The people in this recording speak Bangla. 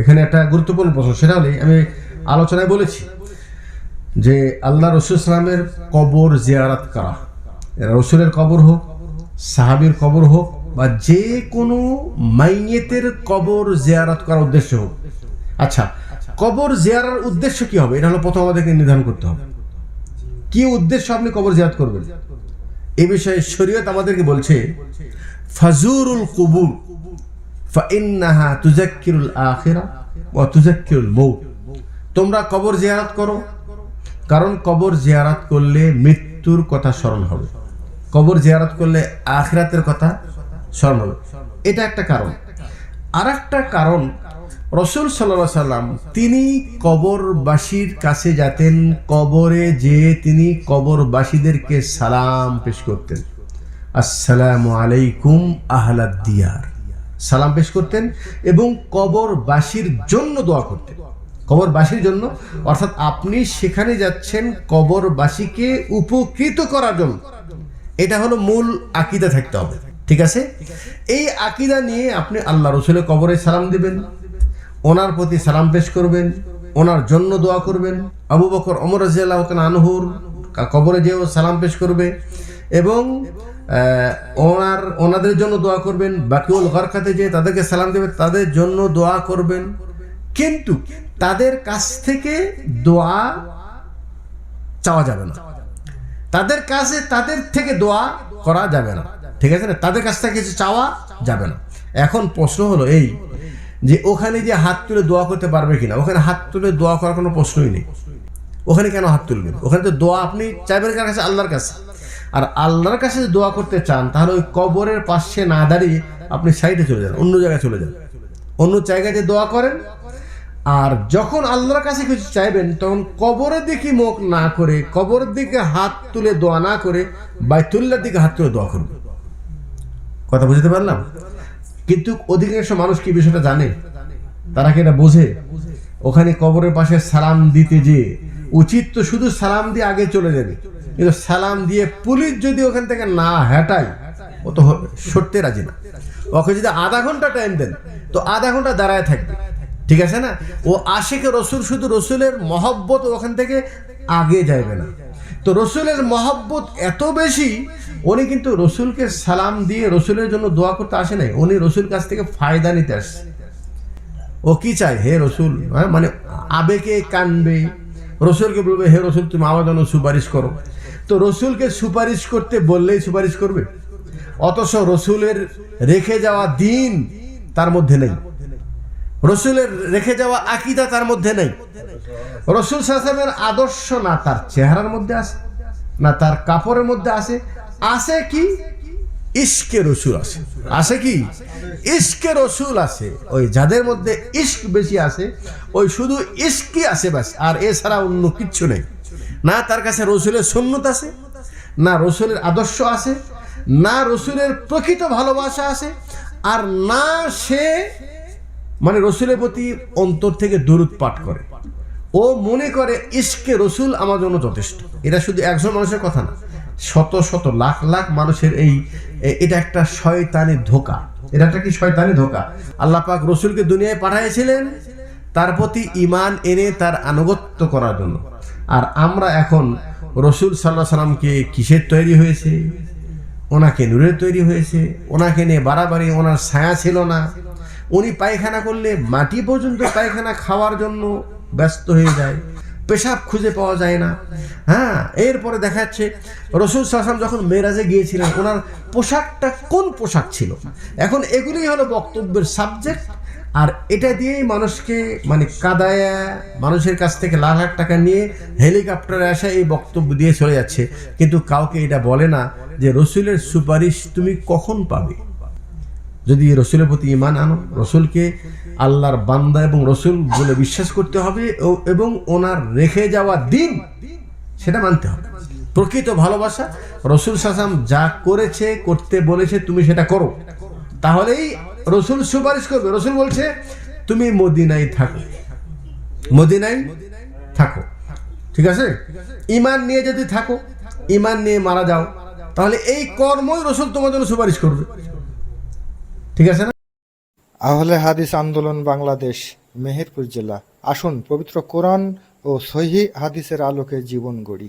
এখানে একটা গুরুত্বপূর্ণ প্রশ্ন, সেটা হলে আমি আলোচনায় বলেছি যে আল্লাহ রসুল ইসলামের কবর জিয়ারাত করা। রসুলের কবর হোক, সাহাবির কবর হোক, বা যে কোনো মাইয়েতের কবর জিয়ারাত করার উদ্দেশ্য হোক। আচ্ছা কবর জিয়ারার উদ্দেশ্য কি হবে? এটা হলো প্রথম আমাদেরকে নির্ধারণ করতে হবে। কি উদ্দেশ্য আপনি কবর জিয়ারত করবেন? এ বিষয়ে শরীয়ত আমাদেরকে বলছে, ফাজুরুল কুবুর ফাইন্নাহা তুজাক্কিরুল আখিরা ওয়া তুজাক্কিরুল মৌত তোমরা কবর জিয়ারত করো। কারণ কবর জিয়ারত করলে মৃত্যুর কথা স্মরণ হবে। কবর জিয়ারত করলে আখিরাতের কথা স্মরণ হবে। এটা একটা কারণ। আর একটা কারণ, রসুল সাল্লা সাল্লাম তিনি কবরবাসীর কাছে যেতেন, কবরে যে তিনি কবরবাসীদেরকে সালাম পেশ করতেন। আসসালামু আলাইকুম আহলাদ দিয়ার। সালাম পেশ করতেন এবং কবরবাসীর জন্য দোয়া করতেন। কবরবাসীর জন্য, অর্থাৎ আপনি সেখানে যাচ্ছেন কবরবাসীকে উপকৃত করার জন্য। এটা হলো মূল আকিদা থাকতে হবে, ঠিক আছে? এই আকিদা নিয়ে আপনি আল্লাহ রসুলের কবরে সালাম দিবেন, ওনার প্রতি সালাম পেশ করবেন, ওনার জন্য দোয়া করবেন। আবু বকর অমর রাজিয়াল্লাহ আনহুর কবরে যেও সালাম পেশ করবে এবং ওনার, ওনাদের জন্য দোয়া করবেন বাকি বাকিউল গরকাতে যে তাদেরকে সালাম দেবে তাদের জন্য দোয়া করবেন। কিন্তু তাদের কাছ থেকে দোয়া চাওয়া যাবে না। তাদের কাছে, তাদের থেকে দোয়া করা যাবে না। ঠিক আছে না? তাদের কাছ থেকে কিছু চাওয়া যাবে না। এখন প্রশ্ন হলো এই যে ওখানে যে হাত তুলে দোয়া করতে পারবে কিনা? ওখানে হাত তুলে দোয়া করার কোনো প্রশ্নই নেই। ওখানে কেন হাত তুলবেন? ওখানে তো দোয়া আপনি চাইবেন কার কাছে? আল্লাহর কাছে। আর আল্লাহর কাছে দোয়া করতে চান, তাহলে ওই কবরের পাশে না দাঁড়িয়ে আপনি সাইডে চলে যান, অন্য জায়গায় চলে যান। অন্য জায়গায় যে দোয়া করেন, আর যখন আল্লাহর কাছে কিছু চাইবেন, তখন কবরের দিকে মুখ না করে, কবরের দিকে হাত তুলে দোয়া না করে বাইতুল্লার দিকে হাত তুলে দোয়া করবে কথা বুঝতে পারলাম? কিন্তু অধিকাংশ মানুষ কি বিষয়টা জানে? তারা কি এটা বোঝে? ওখানে কবরের পাশে সালাম দিতে যে উচিত তো শুধু সালাম দিয়ে আগে চলে যাবে। কিন্তু সালাম দিয়ে পুলিশ যদি ওখান থেকে না হ্যাটায় ও তো সরতে রাজি না। ওকে যদি আধা ঘণ্টা টাইম দেন, তো আধা ঘণ্টা দাঁড়ায় থাকবে। ঠিক আছে না? ও আশেকে রসুল শুধু রসুলের মহব্বত ওখান থেকে আগে যাইবে না। তো রসুলের মহব্বত এত বেশি, উনি কিন্তু রসুলকে সালাম দিয়ে রসুলের জন্য দোয়া করতে আসে নাই। উনি রসুল কাছ থেকে ফায়দা নিতে আসছে। ও কি চায়? হে রসুল হ্যাঁ? মানে আবেগে কানবে। রসুলকে বলবে, হে রসুল, তুমি আমার জন্য সুপারিশ করো। তো রসুলকে সুপারিশ করতে বললেই সুপারিশ করবে। অথচ রসুলের রেখে যাওয়া দিন তার মধ্যে নেই। রসুলের রেখে যাওয়া আকিদা তার মধ্যে নেই। রসুল সাসামের আদর্শ না তার চেহারার মধ্যে আছে, না তার কাপড়ের মধ্যে আছে। আছে কি? ইস্কে রসুল আছে। আছে কি? ইস্কে রসুল আছে। ওই যাদের মধ্যে ইস্ক বেশি আছে, ওই শুধু ইস্কই আছে ব্যাস, আর এছাড়া অন্য কিচ্ছু নেই। না তার কাছে রসুলের সুন্নত আছে, না রসুলের আদর্শ আছে, না রসুলের প্রকৃত ভালোবাসা আছে, আর না সে মানে রসুলের প্রতি অন্তর থেকে দূরত পাঠ করে। ও মনে করে ইস্কে রসুল আমার জন্য যথেষ্ট। এটা শুধু একজন মানুষের কথা না, শত শত লাখ লাখ মানুষের এই, এটা একটা শয়তানি ধোকা। এটা একটা কি শয়তানি ধোকা? আল্লাহ পাক রসুলকে দুনিয়ায় পাঠিয়েছিলেন তার প্রতি ইমান এনে তার আনুগত্য করার জন্য। আর আমরা এখন রসুল সাল্লাহ সাল্লামকে কিসের তৈরি হয়েছে? ওনাকে নূরের তৈরি হয়েছে। ওনাকে নিয়ে বাড়াবাড়ি, ওনার ছায়া ছিল না। উনি পায়খানা করলে মাটি পর্যন্ত পায়খানা খাওয়ার জন্য ব্যস্ত হয়ে যায়। পেশাব খুঁজে পাওয়া যায় না। হ্যাঁ এরপরে দেখা যাচ্ছে রসুল সাসম যখন মেরাজে গিয়েছিলেন, ওনার পোশাকটা কোন পোশাক ছিল? এখন এগুলি হলো বক্তব্যের সাবজেক্ট আর এটা দিয়েই মানুষকে মানে কাদায়া, মানুষের কাছ থেকে লাখ লাখ টাকা নিয়ে হেলিকপ্টারে আসা এই বক্তব্য দিয়ে চলে যাচ্ছে। কিন্তু কাউকে এটা বলে না যে রসুলের সুপারিশ তুমি কখন পাবে। যদি রসুলের প্রতি ইমান আনো, রসুলকে আল্লাহর বান্দা এবং রসুল বলে বিশ্বাস করতে হবে এবং ওনার রেখে যাওয়া দিন সেটা মানতে হবে। প্রকৃত ভালোবাসা, রসুল সাসাম যা করেছে, করতে বলেছে, তুমি সেটা করো। তাহলেই রসুল সুপারিশ করবে। রসুল বলছে, তুমি মদিনায় থাকো। মদিনায় থাকো। ঠিক আছে? ইমান নিয়ে যদি থাকো ইমান নিয়ে মারা যাও, তাহলে এই কর্মই রসুল তোমার জন্য সুপারিশ করবে। ঠিক আছে না? আহলে হাদিস আন্দোলন বাংলাদেশ, মেহেরপুর জেলা। আসুন পবিত্র কোরআন ও সহি হাদিসের আলোকে জীবন গড়ি।